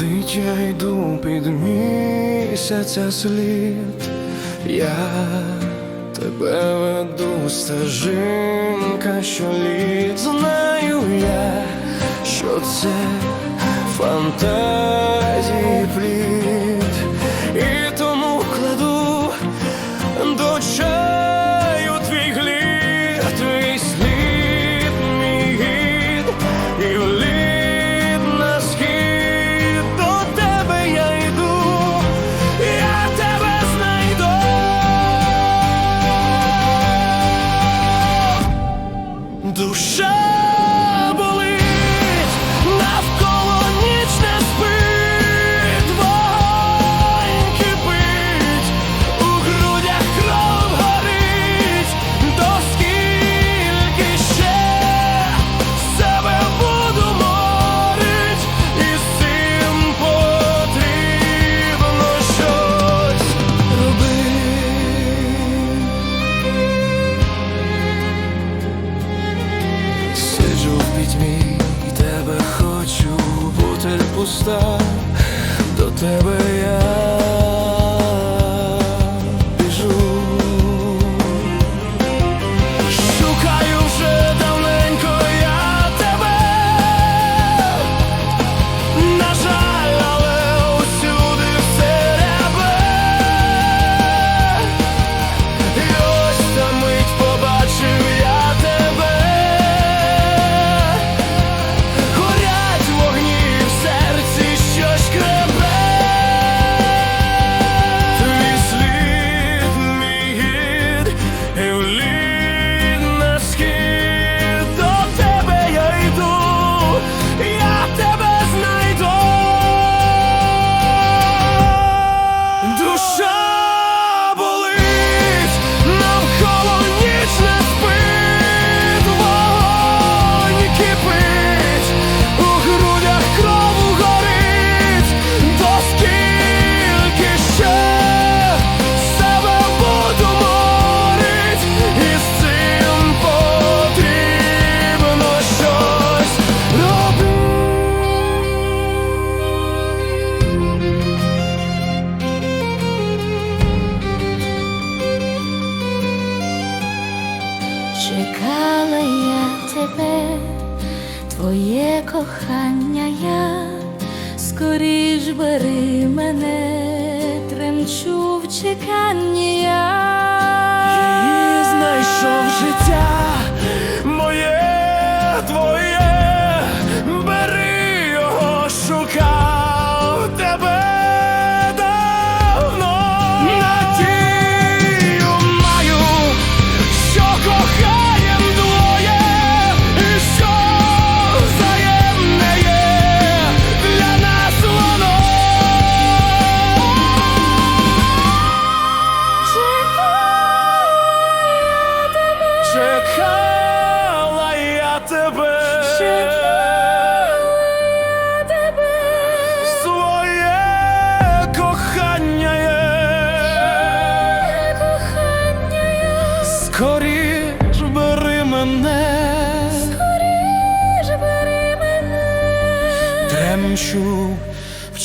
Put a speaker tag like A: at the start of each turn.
A: Летить я йду під місяця слід, я тебе веду, стежинка, що літ знаю я, що це фантазія. do chão. пуста, до тебе я.
B: своє кохання я скоріш бери мене, тремчу в чеканні.
A: чекала я тебе, чекала тебе, своє кохання, є. кохання бери мене, скоріш бери мене, тремчу в